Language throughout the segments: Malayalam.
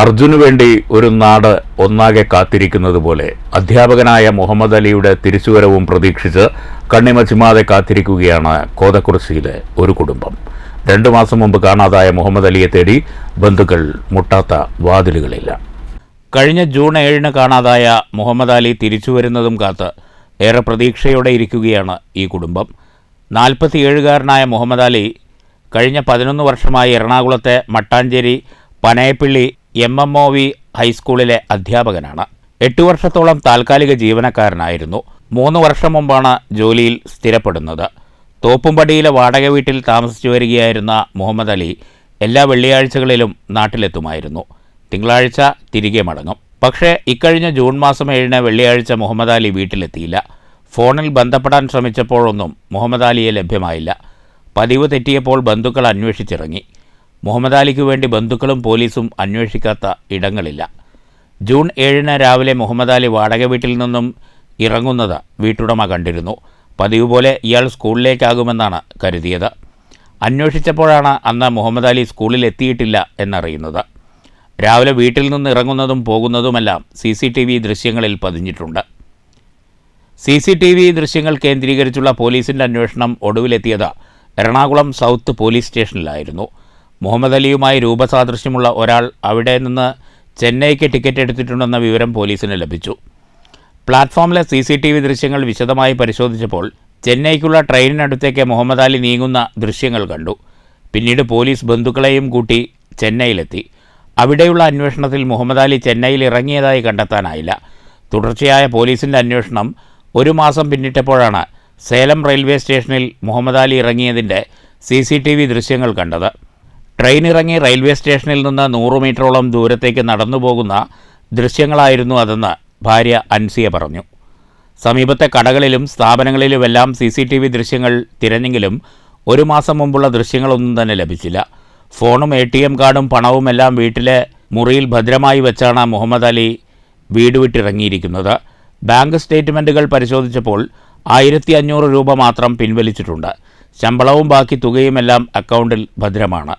അർജുനു വേണ്ടി ഒരു നാട് ഒന്നാകെ കാത്തിരിക്കുന്നത് പോലെ അധ്യാപകനായ മുഹമ്മദ് അലിയുടെ തിരിച്ചുവരവും പ്രതീക്ഷിച്ച് കണ്ണിമ ചിമ്മാതെ കാത്തിരിക്കുകയാണ് കോതക്കുറിശ്ശിയിലെ ഒരു കുടുംബം. രണ്ടു മാസം മുമ്പ് കാണാതായ മുഹമ്മദ് അലിയെ തേടി ബന്ധുക്കൾ മുട്ടാത്ത വാതിലുകളില്ല. കഴിഞ്ഞ ജൂൺ ഏഴിന് കാണാതായ മുഹമ്മദ് അലി തിരിച്ചുവരുന്നതും കാത്ത് ഏറെ പ്രതീക്ഷയോടെ ഇരിക്കുകയാണ് ഈ കുടുംബം. നാൽപ്പത്തിയേഴുകാരനായ മുഹമ്മദ് അലി കഴിഞ്ഞ പതിനൊന്ന് വർഷമായി എറണാകുളത്തെ Mattancherry Panayappilly M M O V ഹൈസ്കൂളിലെ അധ്യാപകനാണ്. എട്ടു വർഷത്തോളം താൽക്കാലിക ജീവനക്കാരനായിരുന്നു. മൂന്ന് വർഷം മുമ്പാണ് ജോലിയിൽ സ്ഥിരപ്പെടുന്നത്. തോപ്പുംപടിയിലെ വാടക വീട്ടിൽ താമസിച്ചു വരികയായിരുന്ന മുഹമ്മദ് അലി എല്ലാ വെള്ളിയാഴ്ചകളിലും നാട്ടിലെത്തുമായിരുന്നു. തിങ്കളാഴ്ച തിരികെ മടങ്ങും. പക്ഷേ ഇക്കഴിഞ്ഞ ജൂൺ മാസം ഏഴിന് വെള്ളിയാഴ്ച മുഹമ്മദ് അലി വീട്ടിലെത്തിയില്ല. ഫോണിൽ ബന്ധപ്പെടാൻ ശ്രമിച്ചപ്പോഴൊന്നും മുഹമ്മദ് അലിയെ ലഭ്യമായില്ല. പതിവ് തെറ്റിയപ്പോൾ ബന്ധുക്കൾ അന്വേഷിച്ചിറങ്ങി. മുഹമ്മദ് അലിക്ക് വേണ്ടി ബന്ധുക്കളും പോലീസും അന്വേഷിക്കാത്ത ഇടങ്ങളില്ല. ജൂൺ ഏഴിന് രാവിലെ മുഹമ്മദ് അലി വാടക വീട്ടിൽ നിന്നും ഇറങ്ങുന്നത് വീട്ടുടമ കണ്ടിരുന്നു. പതിവ് പോലെ ഇയാൾ സ്കൂളിലേക്കാകുമെന്നാണ് കരുതിയത്. അന്വേഷിച്ചപ്പോഴാണ് അന്ന് മുഹമ്മദ് അലി സ്കൂളിലെത്തിയിട്ടില്ല എന്നറിയുന്നത്. രാവിലെ വീട്ടിൽ നിന്ന് ഇറങ്ങുന്നതും പോകുന്നതുമെല്ലാം സി സി ടി വി ദൃശ്യങ്ങളിൽ പതിഞ്ഞിട്ടുണ്ട്. സി സി ടി വി ദൃശ്യങ്ങൾ കേന്ദ്രീകരിച്ചുള്ള പോലീസിന്റെ അന്വേഷണം ഒടുവിലെത്തിയത് എറണാകുളം സൗത്ത് പോലീസ് സ്റ്റേഷനിലായിരുന്നു. മുഹമ്മദ് അലിയുമായി രൂപസാദൃശ്യമുള്ള ഒരാൾ അവിടെ നിന്ന് ചെന്നൈക്ക് ടിക്കറ്റ് എടുത്തിട്ടുണ്ടെന്ന വിവരം പോലീസിന് ലഭിച്ചു. പ്ലാറ്റ്ഫോമിലെ സി സി ടി വി ദൃശ്യങ്ങൾ വിശദമായി പരിശോധിച്ചപ്പോൾ ചെന്നൈക്കുള്ള ട്രെയിനിനടുത്തേക്ക് മുഹമ്മദ് അലി നീങ്ങുന്ന ദൃശ്യങ്ങൾ കണ്ടു. പിന്നീട് പോലീസ് ബന്ധുക്കളെയും കൂട്ടി ചെന്നൈയിലെത്തി. അവിടെയുള്ള അന്വേഷണത്തിൽ മുഹമ്മദ് അലി ചെന്നൈയിൽ ഇറങ്ങിയതായി കണ്ടെത്താനായില്ല. തുടർച്ചയായ പോലീസിന്റെ അന്വേഷണം ഒരു മാസം പിന്നിട്ടപ്പോഴാണ് സേലം റെയിൽവേ സ്റ്റേഷനിൽ മുഹമ്മദ് അലി ഇറങ്ങിയതിന്റെ സി സി ടി വി ദൃശ്യങ്ങൾ കണ്ടത്. ട്രെയിൻ ഇറങ്ങി റെയിൽവേ സ്റ്റേഷനിൽ നിന്ന് നൂറ് മീറ്ററോളം ദൂരത്തേക്ക് നടന്നു പോകുന്ന ദൃശ്യങ്ങളായിരുന്നു അതെന്ന് ഭാര്യ അൻസിയ പറഞ്ഞു. സമീപത്തെ കടകളിലും സ്ഥാപനങ്ങളിലുമെല്ലാം സി സി ടി വി ദൃശ്യങ്ങൾ തിരഞ്ഞെങ്കിലും ഒരു മാസം മുമ്പുള്ള ദൃശ്യങ്ങളൊന്നും തന്നെ ലഭിച്ചില്ല. ഫോണും എ ടി എം കാർഡും പണവുമെല്ലാം വീട്ടിലെ മുറിയിൽ ഭദ്രമായി വെച്ചാണ് മുഹമ്മദ് അലി വീട് വിട്ടിറങ്ങിയിരിക്കുന്നത്. ബാങ്ക് സ്റ്റേറ്റ്മെന്റുകൾ പരിശോധിച്ചപ്പോൾ ആയിരത്തി അഞ്ഞൂറ് രൂപ മാത്രം പിൻവലിച്ചിട്ടുണ്ട്. ശമ്പളവും ബാക്കി തുകയുമെല്ലാം അക്കൗണ്ടിൽ ഭദ്രമാണ്.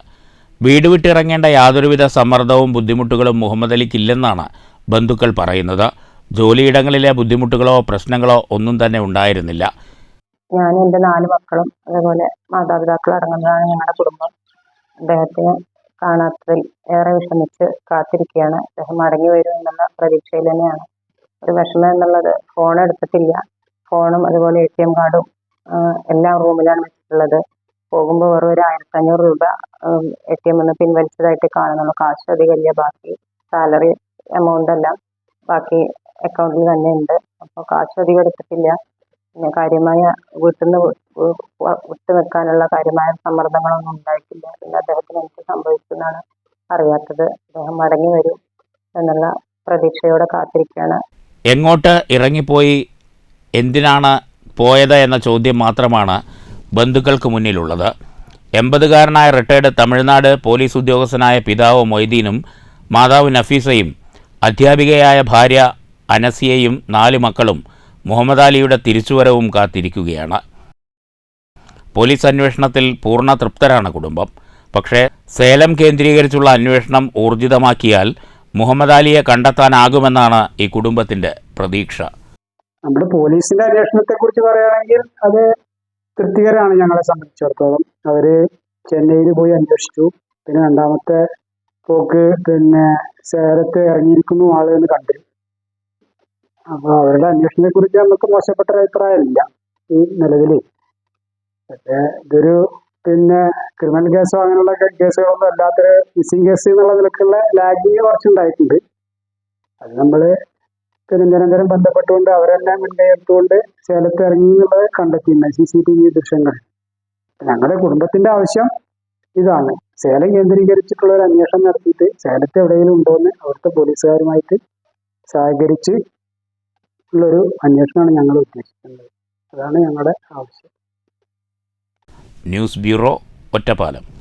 വീട് വിട്ടിറങ്ങേണ്ട യാതൊരുവിധ സമ്മർദ്ദവും ബുദ്ധിമുട്ടുകളും മുഹമ്മദ് അലിക്കില്ലെന്നാണ് ബന്ധുക്കൾ പറയുന്നത്. ജോലിയിടങ്ങളിലെ ബുദ്ധിമുട്ടുകളോ പ്രശ്നങ്ങളോ ഒന്നും തന്നെ ഉണ്ടായിരുന്നില്ല. ഞാൻ എന്റെ നാല് മക്കളും അതേപോലെ മാതാപിതാക്കളും അടങ്ങുന്നതാണ് ഞങ്ങളുടെ കുടുംബം. അദ്ദേഹത്തിന് കാണാത്തതിൽ ഏറെ വിഷമിച്ച് കാത്തിരിക്കുകയാണ്. അദ്ദേഹം മടങ്ങി വരും എന്നുള്ള പ്രതീക്ഷയിൽ തന്നെയാണ്. ഒരു വിഷമം എന്നുള്ളത് ഫോൺ എടുത്തിട്ടില്ല. ഫോണും അതുപോലെ എ ടി എം കാർഡും എല്ലാം റൂമിലാണ് വെച്ചിട്ടുള്ളത്. പോകുമ്പോൾ വെറും ഒരു ആയിരത്തി അഞ്ഞൂറ് രൂപ എ ടി എമ്മിൽ നിന്ന് പിൻവലിച്ചതായിട്ട് കാണുന്നുള്ളൂ കാശ് അധികമില്ല ബാക്കി സാലറി എമൗണ്ട് എല്ലാം ബാക്കി അക്കൗണ്ടിൽ തന്നെ ഉണ്ട്. അപ്പോൾ കാശ് അധികം എടുത്തിട്ടില്ല. പിന്നെ കാര്യമായ വീട്ടിൽ നിന്ന് വിട്ടു നിൽക്കാനുള്ള കാര്യമായ സമ്മർദ്ദങ്ങളൊന്നും ഉണ്ടായിട്ടില്ല. പിന്നെ അദ്ദേഹത്തിന് എന്ത് സംഭവിച്ചെന്നാണ് അറിയാത്തത്. അദ്ദേഹം മടങ്ങി വരും എന്നുള്ള പ്രതീക്ഷയോടെ കാത്തിരിക്കുകയാണ്. എങ്ങോട്ട് ഇറങ്ങിപ്പോയി? എന്തിനാണ് പോയത് എന്ന ചോദ്യം മാത്രമാണ് ബന്ധുക്കൾക്ക് മുന്നിലുള്ളത്. എൺപതുകാരനായ റിട്ടയർഡ് തമിഴ്നാട് പോലീസ് ഉദ്യോഗസ്ഥനായ പിതാവ് മൊയ്തീനും മാതാവ് നഫീസയും അധ്യാപികയായ ഭാര്യ അനസിയയും നാല് മക്കളും മുഹമ്മദ് അലിയുടെ തിരിച്ചുവരവും കാത്തിരിക്കുകയാണ്. പോലീസ് അന്വേഷണത്തിൽ പൂർണ തൃപ്തരാണ് കുടുംബം. പക്ഷേ സേലം കേന്ദ്രീകരിച്ചുള്ള അന്വേഷണം ഊർജിതമാക്കിയാൽ മുഹമ്മദ് അലിയെ കണ്ടെത്താനാകുമെന്നാണ് ഈ കുടുംബത്തിന്റെ പ്രതീക്ഷ. നമ്മുടെ പോലീസിന്റെ അന്വേഷണത്തെ കുറിച്ച് പറയുകയാണെങ്കിൽ അത് തൃപ്തികരമാണ് ഞങ്ങളെ സംബന്ധിച്ചിടത്തോളം. അവർ ചെന്നൈയിൽ പോയി അന്വേഷിച്ചു. പിന്നെ രണ്ടാമത്തെ പോക്ക് പിന്നെ സേലത്ത് ഇറങ്ങിയിരിക്കുന്നു ആൾ എന്ന് കണ്ടു. അപ്പൊ അവരുടെ അന്വേഷണത്തെ കുറിച്ച് നമുക്ക് മോശപ്പെട്ട അഭിപ്രായമില്ല ഈ നിലവിൽ. പക്ഷേ ഇതൊരു പിന്നെ ക്രിമിനൽ കേസോ അങ്ങനെയുള്ള കേസുകളൊന്നും അല്ലാത്തൊരു മിസ്സിംഗ് കേസ് എന്നുള്ള നിലക്കുള്ള ലാഗിങ് കുറച്ചുണ്ടായിട്ടുണ്ട്. അത് നമ്മൾ നിരന്തരം ബന്ധപ്പെട്ടുകൊണ്ട് അവരെല്ലാം മുൻകൈയെടുത്തുകൊണ്ട് സേലത്ത് ഇറങ്ങി എന്നുള്ളത് കണ്ടെത്തിയിട്ടുണ്ട്. സി സി ടി വി ദൃശ്യങ്ങൾ. ഞങ്ങളുടെ കുടുംബത്തിന്റെ ആവശ്യം ഇതാണ്. സേലം കേന്ദ്രീകരിച്ചിട്ടുള്ള ഒരു അന്വേഷണം നടത്തിയിട്ട് സേലത്ത് എവിടെയെങ്കിലും ഉണ്ടോയെന്ന് അവിടുത്തെ പോലീസുകാരുമായിട്ട് സഹകരിച്ച് ഉള്ളൊരു അന്വേഷണമാണ് ഞങ്ങൾ ഉദ്ദേശിക്കുന്നത്. അതാണ് ഞങ്ങളുടെ ആവശ്യം. News bureau Ottapalam.